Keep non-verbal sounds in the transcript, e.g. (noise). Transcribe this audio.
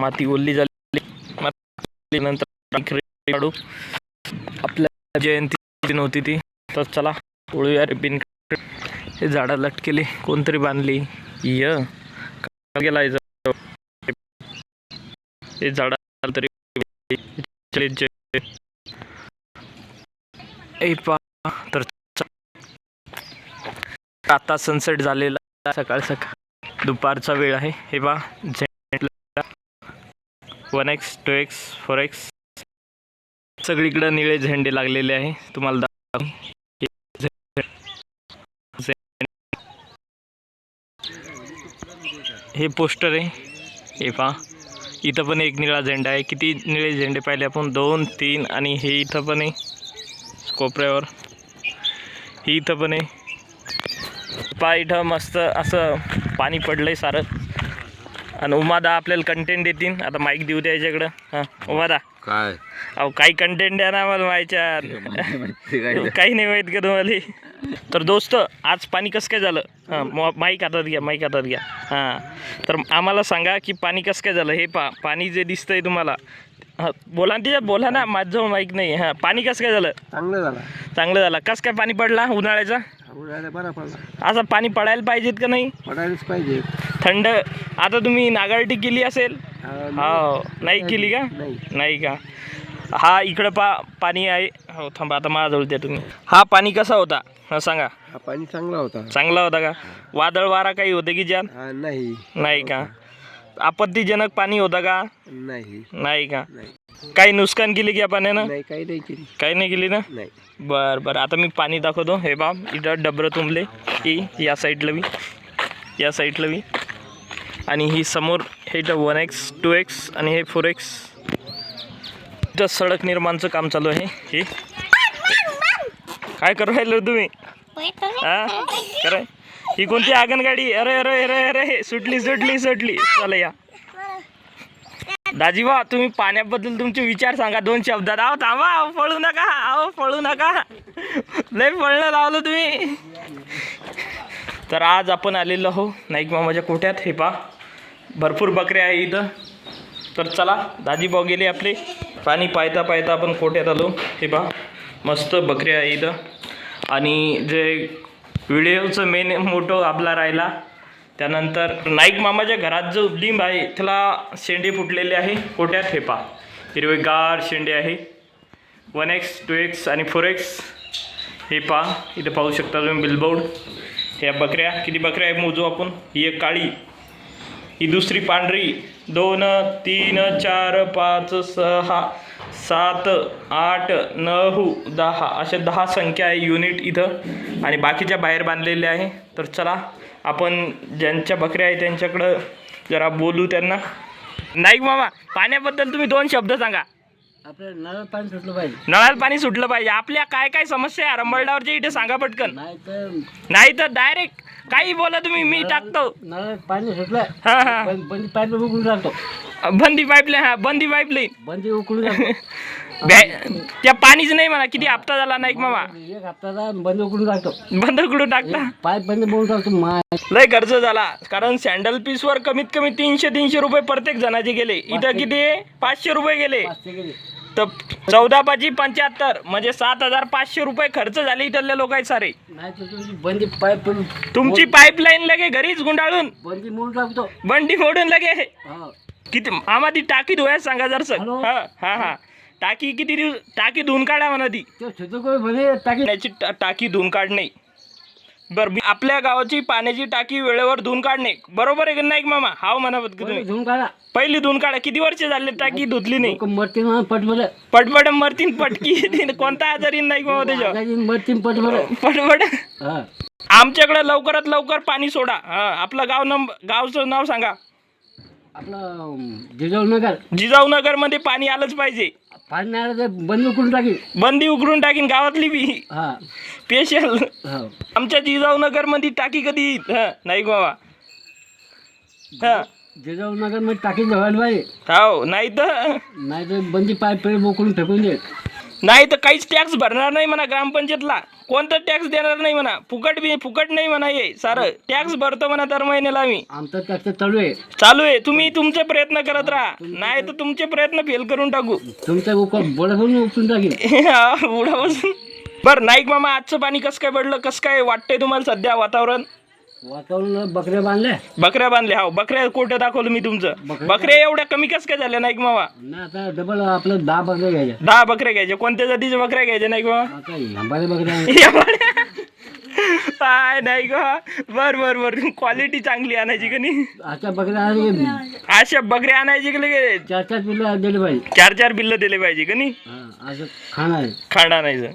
माती ओल्ली झाली. नंतर काढू. आपल्या जयंती नव्हती ती. तर चला ओळूया रिबिन हे झाडं लटकेली कोणतरी बांधली. य गेला हे झाड? झाडं तरी ए पा तर आता सनसेट झालेला सकाळ सकाळ. दुपारचा वेळ आहे. हे पा one X two X four X सगळीकडं निळे झेंडे लागलेले आहे. तुम्हाला दाखव हे पोस्टर आहे. हे पहा. इथं पण एक निळा झेंडा आहे. किती निळे झेंडे पाहिले आपण? दोन तीन आणि हे इथं पण आहे. कोपऱ्यावर. ही इथं पण आहे. पहा इथं मस्त असं पाणी पडलं आहे सारं. आणि उमादा आपल्याला कंटेंट देतील आता माईक देऊ द्या याच्याकडं. हां उमादा. काय? अहो काही कंटेंट द्या ना मला माहिच्या काही नाही माहीत का तुम्हाला. तर दोस्त आज पाणी कसं काय झालं? हां माईक हातात घ्या माईक हातात घ्या. हां. तर आम्हाला सांगा की पाणी कसं काय झालं? हे पा पाणी जे दिसतंय तुम्हाला हां बोला ना तिच्यात बोला ना माझं माईक नाही. हां पाणी कसं काय झालं? चांगलं झाला. चांगलं झालं. कसं काय पाणी पडला उन्हाळ्याचा? बरा पडला. असं पाणी पडायला पाहिजेत का नाही? पडायलाच पाहिजे. थंड. आता तुम्ही नागारटी केली असेल? हा, हो. नाही केली का? नाही. नाही का? हा इकडं पा पाणी आहे. हो थांबा आता माझ्याजवळ द्या तुम्ही. हा पाणी कसा होता? हा सांगा. हा पाणी चांगला होता. चांगला होता का? वादळ वारा काही होते की ज्यात? हा नाही. नाही का? आपत्तीजनक पाणी होतं का? नाही. नाही का? नाही. काही नुकसान केली की या पाण्यानं नाही काही नाही केली. काही नाही केली ना? नाही. बरं बरं. आता मी पाणी दाखवतो. हे बा इथं डबरं तुंबले. ही या साईडला बी. या साईडला बी. आणि ही समोर हे इथं वन एक्स टू एक्स आणि हे फोर एक्स इथं सडक निर्माणचं काम चालू आहे. हे. काय करू राहिलो तुम्ही? हा? खरं ही कोणती आगनगाडी अरे अरे अरे अरे सुटली सुटली सुटली. चला या. दाजीबा तुम्ही पाण्याबद्दल तुमचे विचार सांगा. दोन शब्दात आहो थांबा. अहो पळू नका. अहो पळू नका. लय पळणं लावलं तुम्ही. तर आज आपण आलेलो हो नाईक मामाच्या कोट्यात. हे पा भरपूर बकऱ्या आहे इथं. तर चला दाजीभाऊ गेले आपले. पाणी पायता पायता आपण कोट्यात आलो. हे पा मस्त बकऱ्या आहे इथं. आणि जे व्हिडिओचं मेन मोठं आपला राहिला. त्यानंतर नाईक मामाच्या घरात जो लिंब आहे त्याला शेंडे फुटलेले आहे कोट्यात हे हिरवे हिरवेगार शेंडे आहे. वन एक्स टू एक्स आणि फोर एक्स हे पा इथे पाहू शकता तुम्ही बिलबोर्ड ह्या बकऱ्या किती बकऱ्या आहे मोजू आपण? ही एक काळी. ही दुसरी पांढरी. दोन तीन चार पाच सहा. सात आठ नऊ दहा अशा दहा संख्या आहे युनिट इथं. आणि बाकीच्या बाहेर बांधलेल्या आहे. तर चला आपण ज्यांच्या बकऱ्या आहे त्यांच्याकडं जरा बोलू त्यांना. नाईक मामा पाण्याबद्दल तुम्ही दोन शब्द सांगा. आपल्याला नळ पाणी सुटलं पाहिजे. नळाला पाणी सुटलं पाहिजे. आपल्या काय काय समस्या आहे? रंबलडावरच्या इथे सांगा पटकन. नाही तर नाही तर डायरेक्ट काही बोला तुम्ही मी टाकतो. नळ पाणी सुटलं हा हा. बंदी पाईप उकळून टाकतो बंदी पाईपलाईन हा बंदी पाईपलाईन बंदी उकळून (laughs) त्या पाणीच नाही म्हणा किती हप्ता झाला नाही मामा? एक हप्ताचा बंद उकळून टाकतो बंद करून टाकता? पाईप बंद बोलून टाकतो माय. लय खर्च झाला कारण सँडल पीसवर कमीत कमी तीनशे तीनशे रुपये प्रत्येक जणाचे गेले. इथं किती? पाचशे रुपये गेले. पाचशे गेले. तर चौदा पाची पंच्याहत्तर म्हणजे सात हजार पाचशे रुपये खर्च झाले इथल्या लोकांचे सारे. नाही तर तुमची बंदी पाईप तुमची पाईपलाईन लगे घरीच गुंडाळून. बंदी मोडून टाकतो. बंडी फोडून लगे हा. किती आम्हा ती टाकी धुवायला सांगा जर सर? हा हा हा. टाकी किती दिवस टाकी धुवून काढा म्हणा ती छोटं टाकी पाण्याची टा- टाकी धुवून काढणे. बरं आपल्या गावाची पाण्याची टाकी वेळेवर धुवून काढणे. बरोबर आहे का नाही मामा? हाव म्हणा बघ तुम्ही. धुवून काढा. पहिली धुवून काढा. किती वर्ष झाले टाकी धुतली नाही? लोक मरतील म्हणून पटपट पटपट मरतीन पटकी कोणता आजारी नाही मामा त्याच्यावर? मरतील पटपट पटपट हा. आमच्याकडे लवकरात लवकर पाणी सोडा. हा आपलं गाव नंबर गावचं नाव सांगा. आपलं जिजाऊ नगर जिजाऊ नगरमध्ये पाणी आलंच पाहिजे. पाणी आलं तर बंद करून टाकी बंदी उघडून टाकीन गावातली बी. हा. स्पेशल हो. आमच्या जिजाऊ नगरमध्ये टाकी कधी? येईल? हा, नाही बाबा. हा. जिजाऊ नगरमध्ये टाकी जवळ पाहिजे. हो नाही तर. नाही तर बंदी पाईप पेड मोकळून फेकून दे. नाही तर काहीच टॅक्स भरणार नाही म्हणा ग्रामपंचायतला. कोणतं टॅक्स देणार नाही म्हणा. फुकट बी फुकट नाही म्हणा ये सारं. टॅक्स भरतो म्हणा दर महिन्याला आम्ही. आमचं टॅक्स चालू आहे. चालू आहे. तुम्ही तुमचे प्रयत्न करत राहा. नाही तर तुमचे प्रयत्न फेल करून टाकू. उपसून टाकीन. उडापासून बर नाईक मामा आजचं पाणी कसं काय पडलं? कसं काय वाटतंय तुम्हाला सध्या वातावरण? वातावरण बकऱ्या बांधल्या? बकऱ्या बांधल्या हो. बकऱ्या कुठं दाखवलं मी तुमचं? बकऱ्या- एवढ्या कमी कसं काय झाल्या नाईक मामा? ना आता डबल आपलं दहा बकऱ्या घ्यायच्या. दहा बकऱ्या घ्यायच्या. कोणत्या जातीच्या बकऱ्या घ्यायच्या नाईक मामा? आता बकऱ्या. काय नाही का बर बर बर क्वालिटी चांगली आणायची का नाही? आता बकऱ्या आले अशा बकऱ्या आणायची का लगे चार चार पिल्लं दिले पाहिजे. चार चार बिल्ल दिले पाहिजे का नाही? हा, असं खाणार आहे. खांड आणायचं.